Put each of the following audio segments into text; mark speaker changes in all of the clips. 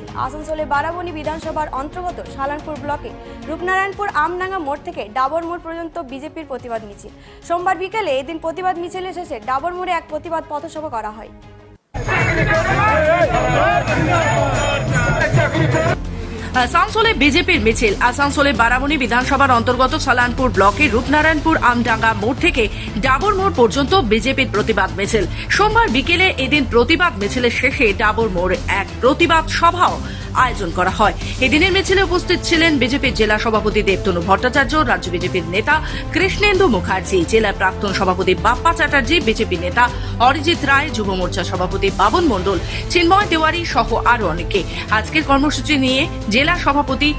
Speaker 1: মিছিল আসানসোলে বারাবণী বিধানসভার অন্তর্গত সালানপুর ব্লকে রূপনারায়ণপুর আমডাঙ্গা মোড় থেকে ডাবর মোড় পর্যন্ত বিজেপির প্রতিবাদ মিছিল। সোমবার বিকেলে এদিন প্রতিবাদ মিছিল শেষে ডাবর মোড়ে এক প্রতিবাদ পথসভা করা হয়।
Speaker 2: আসানসোলে বিজেপির মিছিল। আসানসোলে বারামণি বিধানসভার অন্তর্গত সালানপুর ব্লকের রূপনারায়ণপুর আমডাঙ্গা মোড় থেকে ডাবর মোড় পর্যন্ত বিজেপির প্রতিবাদ মিছিল। সোমবার বিকেলে এদিন প্রতিবাদ মিছিলের শেষে ডাবর মোড় এক প্রতিবাদ সভাও আয়োজন করা হয়। এদিনের মিছিলে উপস্থিত ছিলেন বিজেপির জেলা সভাপতি দেবতনু ভট্টাচার্য, রাজ্য বিজেপির নেতা কৃষ্ণেন্দু মুখার্জি জেলা প্রাক্তন সভাপতি বাপ্পা চ্যাটার্জি, বিজেপি নেতা অরিজিৎ রায়, যুব মোর্চা সভাপতি বাবন মণ্ডল, চিন্ময় তেওয়ারি সহ আরও অনেকে। আজকের কর্মসূচি নিয়ে জেলা সভাপতি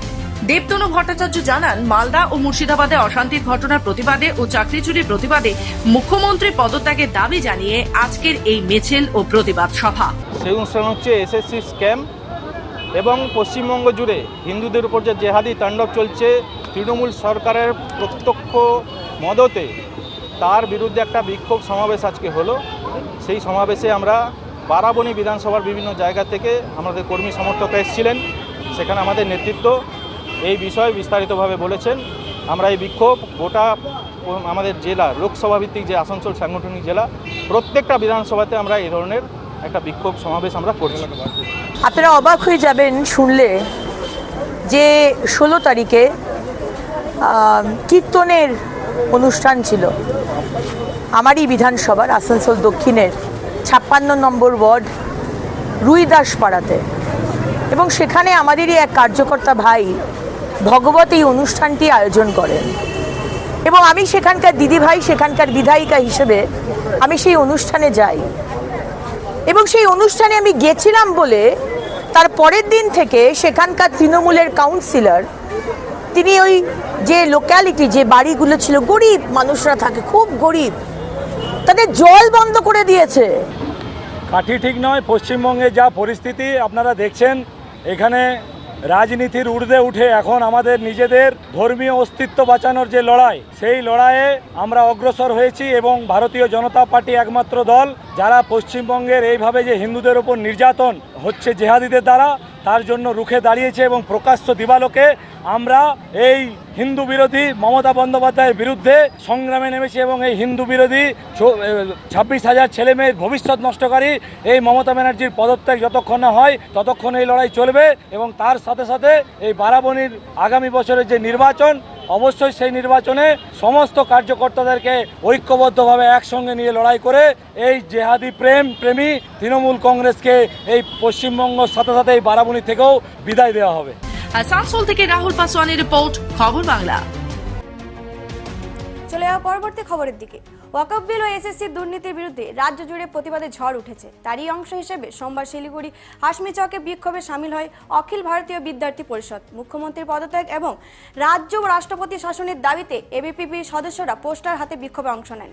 Speaker 2: দেবতনু ভট্টাচার্য জানান, মালদা ও মুর্শিদাবাদে অশান্তির ঘটনার প্রতিবাদে ও চাকরি চুরির প্রতিবাদে মুখ্যমন্ত্রী পদত্যাগের দাবি জানিয়ে আজকের এই মিছিল ও প্রতিবাদ সভা।
Speaker 3: সেই অনুষ্ঠান হচ্ছে এসএসসি স্ক্যাম। এবং পশ্চিমবঙ্গ জুড়ে হিন্দুদের উপর যে জেহাদি তাণ্ডব চলছে, তৃণমূল সরকারের প্রত্যক্ষ মদতে তার বিরুদ্ধে একটা বিক্ষোভ সমাবেশ আজকে হলো। সেই সমাবেশে আমরা বারাবণী বিধানসভার বিভিন্ন জায়গা থেকে আমাদের কর্মী সমর্থক এসেছিলেন। সেখানে আমাদের নেতৃত্ব এই বিষয়ে বিস্তারিতভাবে বলেছেন। আমরা এই বিক্ষোভ গোটা আমাদের জেলা লোকসভা ভিত্তিক যে আসানসোল সাংগঠনিক জেলা, প্রত্যেকটা বিধানসভাতে আমরা এই ধরনের একটা বিক্ষোভ সমাবেশ আমরা করছি।
Speaker 4: আপনারা অবাক হয়ে যাবেন শুনলে যে ষোলো তারিখে কীর্তনের অনুষ্ঠান ছিল। আমারই বিধানসভার, আসানসোল দক্ষিণের, ছাপ্পান্ন নম্বর ওয়ার্ড রুইদাস পাড়াতে এবং সেখানে আমাদেরই এক কার্যকর্তা ভাই ভগবত এই অনুষ্ঠানটি আয়োজন করেন। এবং আমি সেখানকার দিদিভাই, সেখানকার বিধায়িকা হিসেবে আমি সেই অনুষ্ঠানে যাই। এবং সেই অনুষ্ঠানে আমি গেছিলাম বলে তার পরের দিন থেকে সেখানকার তৃণমূলের কাউন্সিলর তিনি ওই যে লোক্যালিটি যে বাড়িগুলো ছিল, গরিব মানুষরা থাকে, খুব গরিব, তাদের জল বন্ধ করে দিয়েছে।
Speaker 5: কাঠি ঠিক নয়, পশ্চিমবঙ্গে যা পরিস্থিতি, আপনারা দেখছেন, এখানে রাজনীতির ঊর্ধ্বে উঠে এখন আমাদের নিজেদের ধর্মীয় অস্তিত্ব বাঁচানোর যে লড়াই, সেই লড়াইয়ে আমরা অগ্রসর হয়েছি এবং ভারতীয় জনতা পার্টি একমাত্র দল, যারা পশ্চিমবঙ্গের এইভাবে যে হিন্দুদের ওপর নির্যাতন হচ্ছে জেহাদিদের দ্বারা তার জন্য রুখে দাঁড়িয়েছে এবং প্রকাশ্য দিবালোকে আমরা এই হিন্দু বিরোধী মমতা বন্দ্যোপাধ্যায়ের বিরুদ্ধে সংগ্রামে নেমেছি এবং এই হিন্দু বিরোধী ছাব্বিশ হাজার ছেলে মেয়ের ভবিষ্যৎ নষ্টকারী এই মমতা ব্যানার্জির পদত্যাগ যতক্ষণ না হয় ততক্ষণ এই লড়াই চলবে এবং তার সাথে সাথে এই বারাবণীর আগামী বছরের যে নির্বাচন অবশ্যই সেই নির্বাচনে সমস্ত কার্যকর্তাদেরকে ঐক্যবদ্ধভাবে একসঙ্গে নিয়ে লড়াই করে এই জেহাদি প্রেম প্রেমী তৃণমূল কংগ্রেসকে এই পশ্চিমবঙ্গর সাথে সাথে এই বারাবণী থেকেও বিদায় দেওয়া হবে।
Speaker 2: আসানসোল থেকে রাহুল পাসওয়ানের রিপোর্ট খবর বাংলা।
Speaker 1: চলে যাওয়া পরবর্তী খবরের দিকে। ওয়াকফ বিল ও এসএসসি দুর্নীতির বিরুদ্ধে রাজ্য জুড়ে প্রতিবাদে ঝড় উঠেছে। তারই অংশ হিসেবে সোমবার শিলিগুড়ি হাসমি চকে বিক্ষোভে সামিল হয় অখিল ভারতীয় বিদ্যার্থী পরিষদ। মুখ্যমন্ত্রীর পদত্যাগ এবং রাজ্য ও রাষ্ট্রপতি শাসনের দাবিতে এবিপিপির সদস্যরা পোস্টার হাতে বিক্ষোভে অংশ নেন।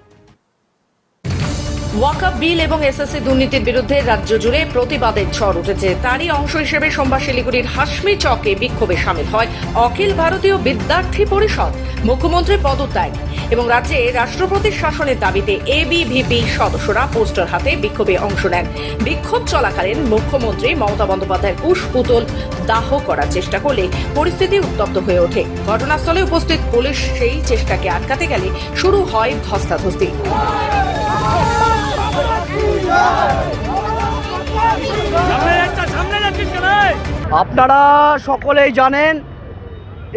Speaker 2: ওয়াকআপ বিল এবং এসএসসি দুর্নীতির বিরুদ্ধে রাজ্য জুড়ে প্রতিবাদের ঝড় উঠেছে। তারই অংশ হিসেবে সোমবার শিলিগুড়ির হাসমি চকে বিক্ষোভে সামিল হয় অখিল ভারতীয় বিদ্যার্থী পরিষদ, মুখ্যমন্ত্রী পদত্যাগ এবং রাজ্যে রাষ্ট্রপতির শাসনের দাবিতে এবিভিপি সদস্যরা পোস্টার হাতে বিক্ষোভে অংশ নেন। বিক্ষোভ চলাকালীন মুখ্যমন্ত্রী মমতা বন্দ্যোপাধ্যায়ের কুশ পুতুল দাহ করার চেষ্টা করলে পরিস্থিতি উত্তপ্ত হয়ে ওঠে। ঘটনাস্থলে উপস্থিত পুলিশ সেই চেষ্টাকে আটকাতে গেলে শুরু হয় ধস্তাধস্তি।
Speaker 6: আপনারা সকলেই জানেন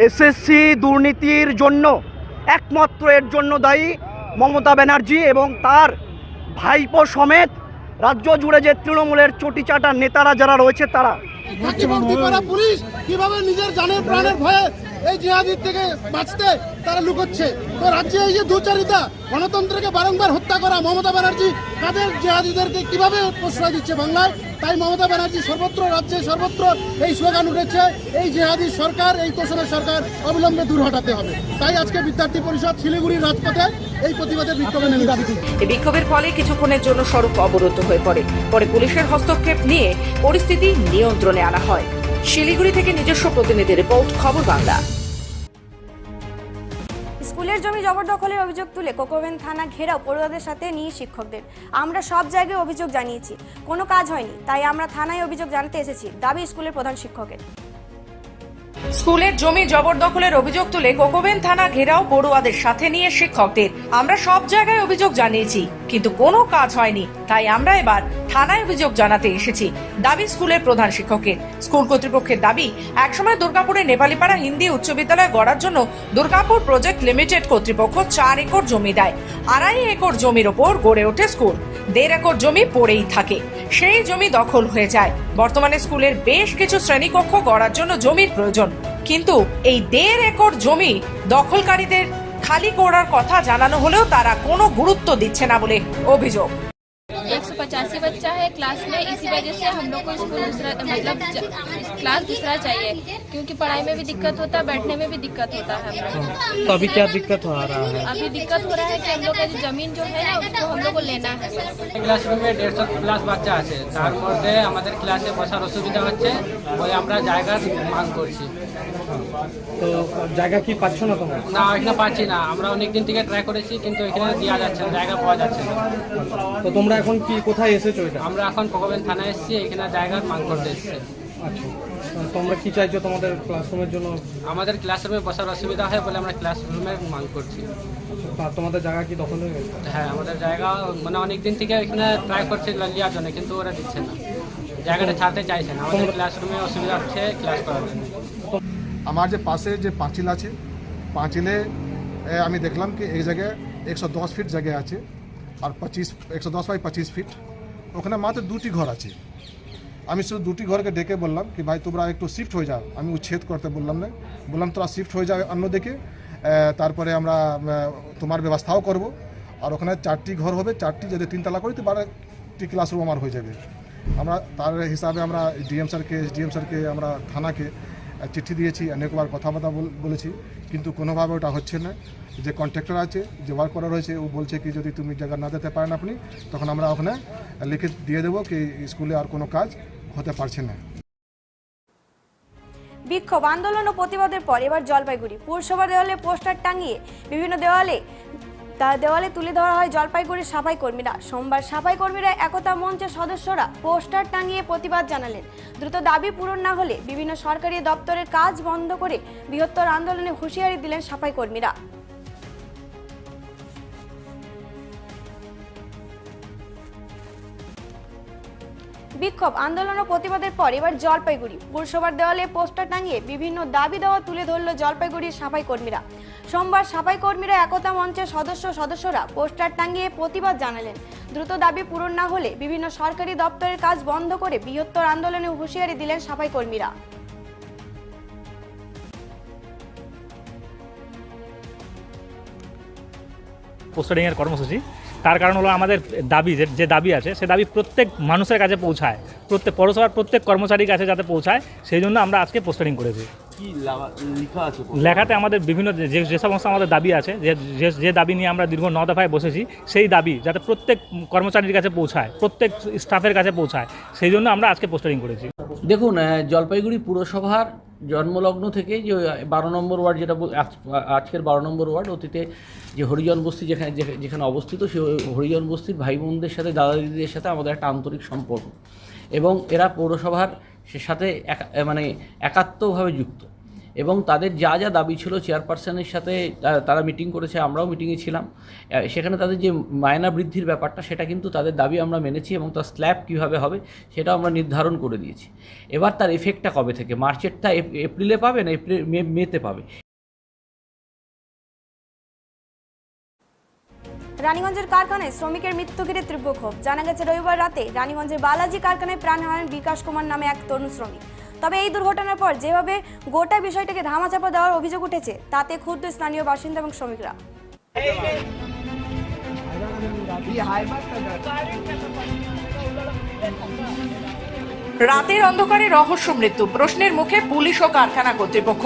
Speaker 6: এসএসসি দুর্নীতির জন্য, একমাত্র এর জন্য দায়ী মমতা ব্যানার্জি এবং তার ভাইপো সমেত রাজ্য জুড়ে যে তৃণমূলের চটিচাটা নেতারা যারা রয়েছে তারা।
Speaker 7: কীভাবে নিজের জানের প্রাণের ভয়ে এই জিহাদির থেকে বাঁচতে তারা লুকোচ্ছে। তো রাজ্যে এই যে দুচারিতা, গণতন্ত্রকে বারংবার হত্যা করা মমতা ব্যানার্জি, তাদের জিহাদিদেরকে কীভাবে প্রশ্রয় দিচ্ছে বাংলায়? তাই মমতা ব্যানার্জি সর্বত্র রাজ্যে সর্বত্র এই স্লোগান উঠেছে, এই জেহাদি সরকার, এই তোষণের সরকার অবিলম্বে দূর হটাতে হবে। তাই আজকে বিদ্যার্থী পরিষদ শিলিগুড়ির রাজপথে এই প্রতিবাদের বিক্ষোভে নেমে যাবে
Speaker 2: এই বিক্ষোভের ফলে কিছুক্ষণের জন্য সড়ক অবরুদ্ধ হয়ে পড়ে। পরে পুলিশের হস্তক্ষেপ নিয়ে পরিস্থিতি নিয়ন্ত্রণে আনা হয়। শিলিগুড়ি থেকে নিজস্ব প্রতিনিধি রিপোর্ট, খবর বাংলা।
Speaker 1: স্কুলের জমি জবরদখলের অভিযোগ তুলে কোকোভেন থানা ঘেরাও পড়ুয়াদের সাথে নিয়ে শিক্ষকদের। আমরা সব জায়গায় অভিযোগ জানিয়েছি। কোনো কাজ হয়নি, তাই আমরা থানায় অভিযোগ জানাতে এসেছি, দাবি স্কুলের প্রধান শিক্ষকের।
Speaker 2: স্কুলের জমি জবরদখলের অভিযোগ তুলে কোকোবেন থানা ঘেরাও পড়ুয়াদের সাথে নিয়ে শিক্ষকদের। আমরা সব জায়গায় অভিযোগ জানিয়েছি, কিন্তু কোনো কাজ হয়নি। তাই আমরা এবার থানায় অভিযোগ জানাতে এসেছি, দাবি স্কুলের প্রধান শিক্ষকের। স্কুল কর্তৃপক্ষের দাবি, একসময় দুর্গাপুরে নেপালিপাড়া হিন্দি উচ্চ বিদ্যালয় গড়ার জন্য দুর্গাপুর প্রজেক্ট লিমিটেড কর্তৃপক্ষ চার একর জমি দেয়। আড়াই একর জমির ওপর গড়ে ওঠে স্কুল। দেড় একর জমি পড়েই থাকে। সেই জমি দখল হয়ে যায়। বর্তমানে স্কুলের বেশ কিছু শ্রেণীকক্ষ গড়ার জন্য জমির প্রয়োজন। কিন্তু এই দেড় একর জমি দখলকারীদের খালি করার কথা জানানো হলেও তারা কোনো গুরুত্ব দিচ্ছে না বলে অভিযোগ।
Speaker 8: पचासी बच्चा है क्लास में इसी वजह से हम लोग को स्कूल दूसरा मतलब ज- क्लास दूसरा चाहिए क्योंकि पढ़ाई में भी दिक्कत होता है बैठने में भी दिक्कत होता है हम लोग को।
Speaker 9: तो अभी क्या दिक्कत हो रहा है
Speaker 8: अभी दिक्कत हो रहा है कि हम लोग का जो जमीन जो है ना उसको हम लोग को लेना है
Speaker 10: ক্লাসরুমে দেড়শো প্লাস বাচ্চা আছে তার মধ্যে আমাদের ক্লাসে বসার অসুবিধা হচ্ছে ওই আমরা জায়গার মাং করছি
Speaker 9: তো জায়গা কি পাচ্ছ না তোমরা
Speaker 10: না এখানে পাচ্ছি না আমরা অনেক দিন থেকে ট্রাই করেছি কিন্তু এখানে দেওয়া যাচ্ছে না জায়গা পাওয়া যাচ্ছে না
Speaker 9: তো তোমরা এখন কি কোথায় এসেছ এটা?
Speaker 10: আমরা এখন ভগবান থানায় এসেছি এখানে জায়গার মাং করতে এসেছি।
Speaker 9: আচ্ছা। তোমরা কি চাইছো তোমাদের ক্লাসরুমের জন্য?
Speaker 10: আমাদের ক্লাসরুমে বসার অসুবিধা হয় বলে আমরা ক্লাসরুমের মাং করছি।
Speaker 9: আর তোমাদের জায়গা কি দখল হয়ে গেছে?
Speaker 10: হ্যাঁ আমাদের জায়গা মানে অনেক দিন থেকে এখানে ট্রাই করছি নেওয়ার জন্য কিন্তু ওরা দিচ্ছে না। জায়গাটা ছাড়তে চাইছে না। আমাদের ক্লাসরুমে অসুবিধা হচ্ছে ক্লাস করার জন্য।
Speaker 11: আমার যে পাশে যে পাঁচিল আছে পাঁচিলে আমি দেখলাম কি এই জায়গায় একশো দশ ফিট জায়গায় আছে আর পঁচিশ একশো দশ বাই পঁচিশ ফিট ওখানে মাত্র দুটি ঘর আছে। আমি শুধু দুটি ঘরকে ডেকে বললাম কি, ভাই, তোমরা একটু শিফট হয়ে যাও। আমি উচ্ছেদ করতে বললাম না। বললাম, তোরা শিফট হয়ে যাও অন্যদিকে তারপরে আমরা তোমার ব্যবস্থাও করব। আর ওখানে চারটি ঘর হবে। চারটি যদি তিনতলা করি, তো বারোটি ক্লাসরুম আমার হয়ে যাবে। আমরা, তার হিসাবে আমরা ডিএম স্যারকে এসডিএম স্যারকে আমরা থানাকে চিঠি দিয়েছি। অনেকবার কথাবার্তা বল- বলেছি। কিন্তু কোনোভাবে ওটা হচ্ছে না। যে কন্ট্রাক্টর আছে, যে ওয়ার্ক করা রয়েছে ও বলছে কি, যদি তুমি জায়গা না দিতে পারেন আপনি, তখন আমরা ওখানে লিখে দিয়ে দেবো কি, স্কুলে আর কোনো কাজ হতে পারছে না।
Speaker 1: বিক্ষোভ, আন্দোলন ও প্রতিবাদের পর এবার জলপাইগুড়ি। পুরসভা দেওয়ালে পোস্টার টাঙিয়ে বিভিন্ন দেওয়ালে তার দেওয়ালে তুলে ধরা হয় জলপাইগুড়ির সাফাই কর্মীরা। সোমবার সাফাই কর্মীরা একতা মঞ্চের সদস্যরা পোস্টার টাঙিয়ে প্রতিবাদ জানালেন। দ্রুত দাবি পূরণ না হলে বিভিন্ন সরকারি দপ্তরের কাজ বন্ধ করে বৃহত্তর আন্দোলনে হুঁশিয়ারি দিলেন সাফাই কর্মীরা। বিক্ষোভ, আন্দোলন ও প্রতিবাদের পর এবার জলপাইগুড়ি। পুরসভার দেওয়ালে পোস্টার টাঙিয়ে বিভিন্ন দাবি দেওয়া তুলে ধরল জলপাইগুড়ির সাফাই কর্মীরা সোমবার সাফাই কর্মীরা একতা মঞ্চের সদস্য সদস্যরা পোস্টার টাঙিয়ে প্রতিবাদ জানালেন। দ্রুত দাবি পূরণ না হলে বিভিন্ন সরকারি দপ্তরের কাজ বন্ধ করে বৃহত্তর আন্দোলনে হুঁশিয়ারি দিলেন সাফাই কর্মীরা
Speaker 12: পোস্টারিং এর কর্মসূচি তার কারণ হলো আমাদের দাবি যে যে দাবি আছে সে দাবি প্রত্যেক মানুষের কাছে পৌঁছায়। প্রত্যেক পৌরসভার প্রত্যেক কর্মচারীর কাছে যাতে পৌঁছায় সেই জন্য আমরা আজকে পোস্টারিং করেছি। লেখাতে আমাদের বিভিন্ন যে যে সমস্ত আমাদের দাবি আছে যে যে- যে দাবি নিয়ে আমরা দীর্ঘ ন দফায় বসেছি সেই দাবি যাতে প্রত্যেক কর্মচারীর কাছে পৌঁছায় প্রত্যেক স্টাফের কাছে পৌঁছায় সেই জন্য আমরা আজকে পোস্টারিং করেছি।
Speaker 13: দেখুন জলপাইগুড়ি পুরসভার জন্মলগ্ন থেকে যে বারো নম্বর ওয়ার্ড যেটা আজকের বারো নম্বর ওয়ার্ড, অতীতে যে হরিজন বস্তি যেখানে যেখানে অবস্থিত সে হরিজন বস্তির ভাই বোনদের সাথে, দাদা দিদিদের সাথে আমাদের একটা আন্তরিক সম্পর্ক। এবং এরা পৌরসভার সে সাথে মানে একাত্মভাবে যুক্ত। এবং তাদের যা যা দাবি ছিল চেয়ারপারসনের সাথে তারা মিটিং করেছে, আমরাও মিটিংয়ে ছিলাম। সেখানে তাদের যে মায়না বৃদ্ধির ব্যাপারটা, সেটা কিন্তু তাদের দাবি আমরা মেনেছি এবং তার স্ল্যাব কীভাবে হবে সেটা আমরা নির্ধারণ করে দিয়েছি। এবার তার এফেক্টটা কবে থেকে? মার্চেরটা এপ- এপ্রিলে পাবে না এপ্রিল মেতে পাবে?
Speaker 1: রানীগঞ্জের কারখানায় শ্রমিকের মৃত্যু ঘিরে তীব্র ক্ষোভ। জানা গেছে, রবিবার রাতে রানীগঞ্জের বালাজি কারখানায় প্রাণ হারান বিকাশ কুমার নামে এক তরুণ শ্রমিক। তবে এই দুর্ঘটনার পর যেভাবে গোটা বিষয়টাকে ধামাচাপা দেওয়ার অভিযোগ উঠেছে, তাতে ক্ষুদ্র স্থানীয় বাসিন্দা এবং শ্রমিকরা।
Speaker 2: রাতের অন্ধকারে রহস্য মৃত্যু। প্রশ্নের মুখে পুলিশ ও কারখানা কর্তৃপক্ষ।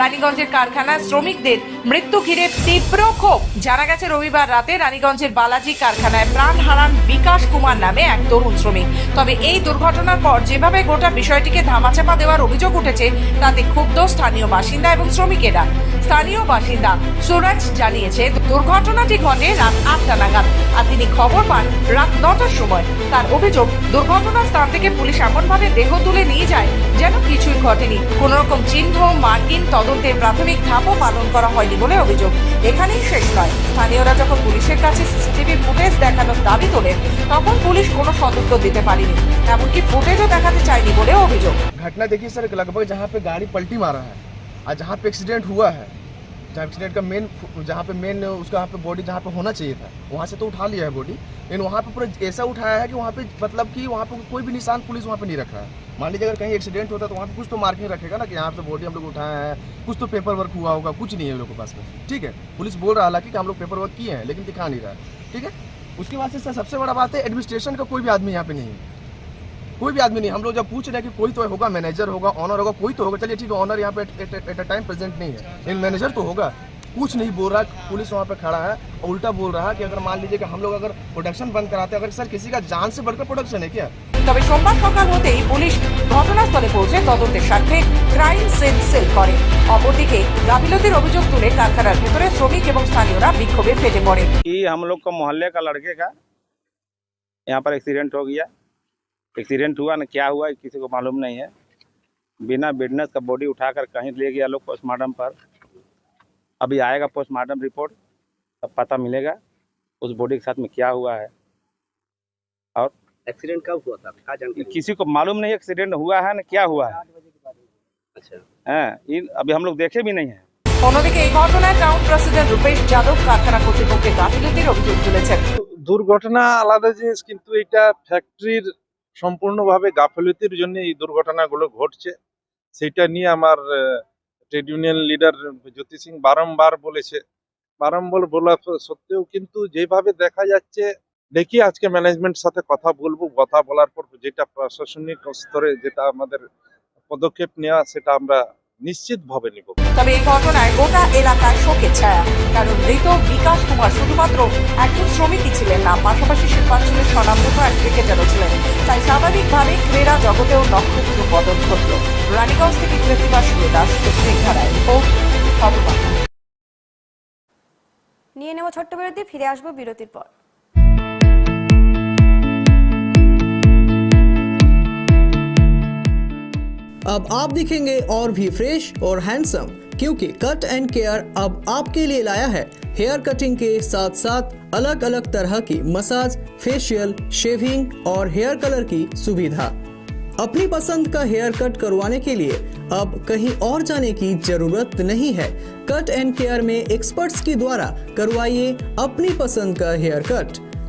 Speaker 2: রানীগঞ্জের কারখানার শ্রমিকদের মৃত্যু ঘিরে তীব্র ক্ষোভ। জানা গেছে, রবিবার রাতে রানীগঞ্জের বালাজি কারখানায় প্রাণ হারান বিকাশ কুমার নামে এক তরুণ শ্রমিক। তবে এই দুর্ঘটনার পর যেভাবে গোটা বিষয়টিকে ধামাচাপা দেওয়ার অভিযোগ উঠেছে, তাতে ক্ষুব্ধ স্থানীয় বাসিন্দা এবং শ্রমিকেরা। স্থানীয় বাসিন্দা সুরাজ জানিয়েছে দুর্ঘটনাটি ঘটে রাত আটটা নাগাদ আর তিনি খবর পান রাত নটার সময় তার অভিযোগ দুর্ঘটনা স্থান থেকে পুলিশ এমনভাবে দেহ তুলে নিয়ে যায় যেন কিছুই ঘটেনি কোন রকম চিহ্ন মার্কিন তদন্তের প্রাথমিক ধাপও পালন করা হয়নি বলে অভিযোগ এখানেই শেষ নয় স্থানীয়রা যখন পুলিশের কাছে সিসিটিভি ফুটেজ দেখানোর দাবি তোলেন তখন পুলিশ কোনো সদুত্তর দিতে পারেনি এমনকি ফুটেজও দেখাতে চায়নি বলেও অভিযোগ
Speaker 7: घटना देखिए सर लगभग जहाँ पे गाड़ी पलटी मारा है और जहाँ पे एक्सीडेंट हुआ है एक्सीडेंट का मेन जहाँ पे मेन उसका वहाँ पे बॉडी जहाँ पे होना चाहिए था, वहाँ से तो उठा लिया है बॉडी लेकिन वहाँ पे पूरा ऐसा उठाया है कि वहाँ पे मतलब कि वहाँ पे कोई भी निशान पुलिस वहाँ पे नहीं रखा है। मान लीजिए अगर कहीं एक्सीडेंट होता तो वहाँ पे कुछ तो मार्किंग रखेगा ना कि यहाँ पे बॉडी हम लोग उठाया है, कुछ तो पेपर वर्क हुआ होगा, कुछ नहीं है लोग के पास में। ठीक है, पुलिस बोल रहा है हालाँकि हम लोग पेपर वर्क किए हैं, लेकिन दिखा नहीं रहा है। ठीक है, उसके बाद से सबसे बड़ा बात है एडमिनिस्ट्रेशन का कोई भी आदमी यहाँ पे नहीं है। कोई भी आदमी नहीं हम लोग जब पूछ रहे हैं कि कोई तो होगा मैनेजर होगा ऑनर होगा कोई तो होगा चलिए ठीक है ऑनर यहाँ पे एट अ टाइम प्रेजेंट नहीं है लेकिन मैनेजर तो होगा कुछ नहीं बोल रहा पुलिस वहाँ पे खड़ा है और उल्टा बोल रहा है कि अगर मान लीजिए कि हम लोग अगर प्रोडक्शन बंद कराते हैं अगर सर किसी का जान से बढ़कर प्रोडक्शन है क्या
Speaker 2: তবে সোমবার সকাল হতেই পুলিশ ঘটনাস্থলে পৌঁছে তদন্তের স্বার্থে ক্রাইম সেল সেল করে অপরদিকে গাফিলতির অভিযোগ তুলে কারখানার ভেতরে শ্রমিক এবং স্থানীয়রা বিক্ষোভে ফেটে পড়ে
Speaker 3: कि हम लोग को मोहल्ले का लड़के का यहाँ पर एक्सीडेंट हो गया एक्सीडेंट हुआ ना क्या हुआ किसी को मालूम नहीं है बिना बिजनेस का बॉडी उठाकर कहीं ले गया लोग पोस्टमार्टम पर अभी आएगा पोस्टमार्टम रिपोर्ट तब पता मिलेगा उस बॉडी के साथ में क्या हुआ है और
Speaker 6: एक्सीडेंट कब हुआ था क्या जानकारी
Speaker 3: किसी को मालूम नहीं एक्सीडेंट हुआ है ना क्या हुआ है
Speaker 6: अच्छा
Speaker 3: हैं इन अभी हम लोग देखे भी नहीं हैं
Speaker 2: অন্যদিকে এই ঘটনায় টাউন প্রেসিডেন্ট রূপেশ যাদব কারখানা কর্তৃপক্ষের গাফিলতির অভিযোগ তুলেছেন
Speaker 14: দুর্ঘটনা আলাদা জিনিস কিন্তু এটা ফ্যাক্টরির সম্পূর্ণভাবে গাফলতির জন্য এই দুর্ঘটনাগুলো ঘটছে। সেটা নিয়ে আমার trade union leader Jyoti Singh বারম্বার বলেছে। বারংবার বলা সত্ত্বেও কিন্তু যেভাবে দেখা যাচ্ছে, দেখি আজকে ম্যানেজমেন্ট সাথে কথা বলব, কথা বলার পর যেটা প্রশাসনিক স্তরে যেটা আমাদের পদক্ষেপ নেওয়া, সেটা আমরা নিশ্চিতভাবে নিব।
Speaker 2: তবে এই ঘটনায় গোটা এলাকায় শোকের ছায়া কারণ মৃত বিকাশ কুমার শুধুমাত্র একজন শ্রমিকই ছিলেন না পাশাপাশি শিল্পাঞ্চলের স্বনামধন্য এক ক্রিকেটারও ছিলেন। তাই স্বাভাবিকভাবে ক্রীড়া জগতেও নক্ষত্র পতন ঘটল। রানীগঞ্জ থেকে কৃতিবাস দাস স্নেহারায় রিপোর্ট খবর
Speaker 1: নিয়ে নেব ছোট্ট বিরতি ফিরে আসব বিরতির পর।
Speaker 15: अब आप दिखेंगे और भी फ्रेश और हैंडसम क्योंकि कट एंड केयर अब आपके लिए लाया है। हेयर कटिंग के साथ साथ अलग अलग तरह की मसाज फेशियल शेविंग और हेयर कलर की सुविधा। अपनी पसंद का हेयर कट करवाने के लिए अब कहीं और जाने की ज़रूरत नहीं है। कट एंड केयर में एक्सपर्ट्स के द्वारा करवाइए अपनी पसंद का हेयर कट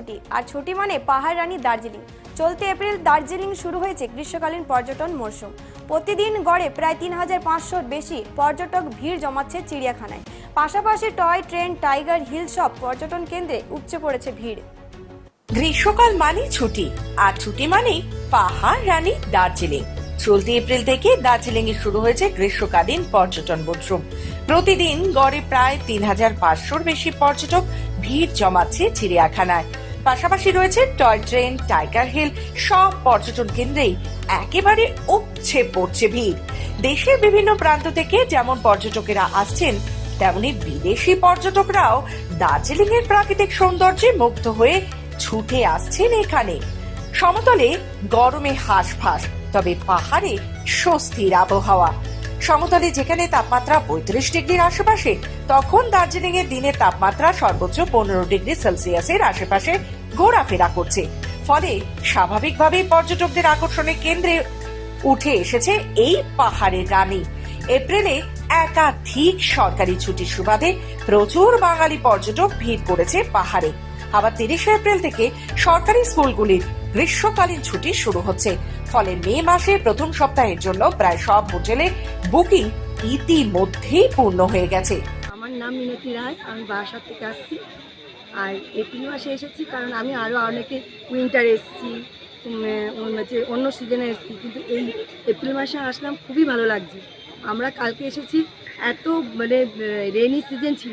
Speaker 1: ছুটি। আর ছুটি মানে পাহাড় রানী দার্জিলিং। চলতি এপ্রিল দার্জিলিং শুরু হয়েছে গ্রীষ্মকালীন পর্যটন মরশুম। প্রতিদিন গড়ে প্রায় তিন হাজার পাঁচশোর বেশি পর্যটক ভিড় জমাচ্ছে চিড়িয়াখানায়। পাশাপাশি টয়, ট্রেন, টাইগার, হিল সব পর্যটন কেন্দ্রে উপচে পড়েছে ভিড়।
Speaker 2: গ্রীষ্মকাল মানে ছুটি, আর ছুটি মানে পাহাড় রানী দার্জিলিং। চলতি এপ্রিল থেকে দার্জিলিং এ শুরু হয়েছে গ্রীষ্মকালীন পর্যটন মরশুম। প্রতিদিন গড়ে প্রায় তিন হাজার পাঁচশোর বেশি পর্যটক ভিড় জমাচ্ছে চিড়িয়াখানায়। পাশাপাশি রয়েছে টয় ট্রেন, টাইগার হিল, সব পর্যটন কেন্দ্রেই একেবারে উপছে পড়ছে ভিড়। দেশের বিভিন্ন প্রান্ত থেকে যেমন পর্যটকেরা আসছেন, তেমনি বিদেশি পর্যটকরাও দার্জিলিং এর প্রাকৃতিক সৌন্দর্যে মুগ্ধ হয়ে ছুটে আসছেন এখানে। সমতলে গরমে হাঁসফাঁস, তবে পাহাড়ে স্বস্তির আবহাওয়া। সমতলে যেখানে তাপমাত্রা পঁয়ত্রিশ ডিগ্রির আশেপাশে, তখন দার্জিলিং এর দিনের তাপমাত্রা সর্বোচ্চ পনেরো ডিগ্রি সেলসিয়াসের আশেপাশে ঘোরাফেরা করছে। ফলে স্বাভাবিকভাবেই পর্যটকদের আকর্ষণের কেন্দ্রে উঠে এসেছে এই পাহাড়ের রানী। এপ্রিলে একাধিক সরকারি ছুটির সুবাদে প্রচুর বাঙালি পর্যটক ভিড় করেছে পাহাড়ে। আবার তিরিশে এপ্রিল থেকে সরকারি স্কুলগুলির গ্রীষ্মকালীন ছুটি শুরু হচ্ছে। ফলে মে মাসে প্রথম সপ্তাহের জন্য প্রায় সব হোটেলে বুকিং ইতিমধ্যেই পূর্ণ হয়ে গেছে।
Speaker 16: আমার নাম মিনতি রায়, আমি বারাসাত থেকে আসছি। আর এপ্রিল মাসে এসেছি কারণ আমি আরও অনেকে উইন্টার এসেছি অন্য সিজনে এসেছি। কিন্তু এই এপ্রিল মাসে আসলাম, খুবই ভালো লাগছে। আমরা কালকে এসেছি, এত মানে রেনি সিজন ছিল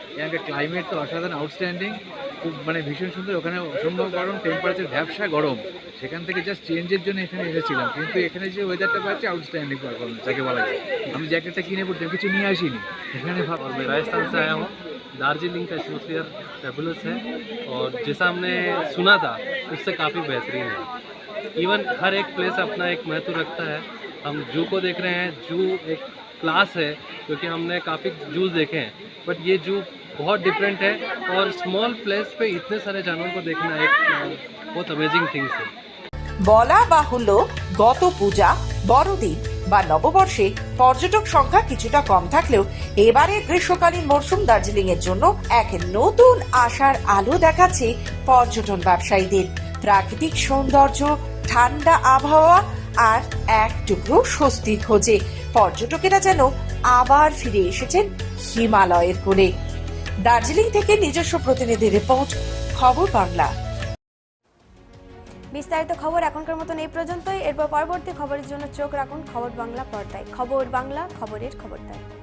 Speaker 17: এখানকার ক্লাইমেট তো অসাধারণ আউটস্ট্যান্ডিং খুব মানে ভীষণ সুন্দর ওখানে অসম্ভব গরম টেম্পারেচার ভ্যাবসা গরম সেখান থেকে জাস্ট চেঞ্জের জন্য এখানে এসেছিলাম কিন্তু এখানে যে ওয়েদারটা পাচ্ছি আউটস্ট্যান্ডিং পারফরমেন্স যাকে বলা যায় আমি জ্যাকেটটা কিনে পড়তাম কিছু নিয়ে আসিনি এখানে ভাব-
Speaker 8: और मैं राजस्थान से आया हूँ दार्जिलिंग का एटमोसफियर फेबुलस है और जैसा हमने सुना था उससे काफ़ी बेहतरीन है इवन हर एक प्लेस अपना एक महत्व रखता है हम जू को देख रहे हैं जू एक क्लास है क्योंकि हमने काफ़ी जूस देखे हैं बट ये जू बहुत डिफरेंट है और स्मॉल प्लेस पे इतने सारे जानवरों को देखना एक अ, बहुत अमेजिंग थिंग्स है
Speaker 2: বলা বাহুল্য গত পূজা বড়দিন বা নববর্ষে পর্যটক সংখ্যা কিছুটা কম থাকলেও এবারে গ্রীষ্মকালীন মরশুম দার্জিলিং এর জন্য এক নতুন আশার আলো দেখাচ্ছে পর্যটন ব্যবসায়ীদের প্রাকৃতিক সৌন্দর্য ঠান্ডা আবহাওয়া আর এক টুকরো স্বস্তির খোঁজে পর্যটকেরা যেন আবার ফিরে এসেছেন হিমালয়ের কোলে দার্জিলিং থেকে নিজস্ব প্রতিনিধি রিপোর্ট, খবর বাংলা।
Speaker 1: বিস্তারিত খবর এখনকার মতন এই পর্যন্তই। এরপর পরবর্তী খবরের জন্য চোখ রাখুন খবর বাংলা পর্দায়। খবর বাংলা, খবরের খবরদার।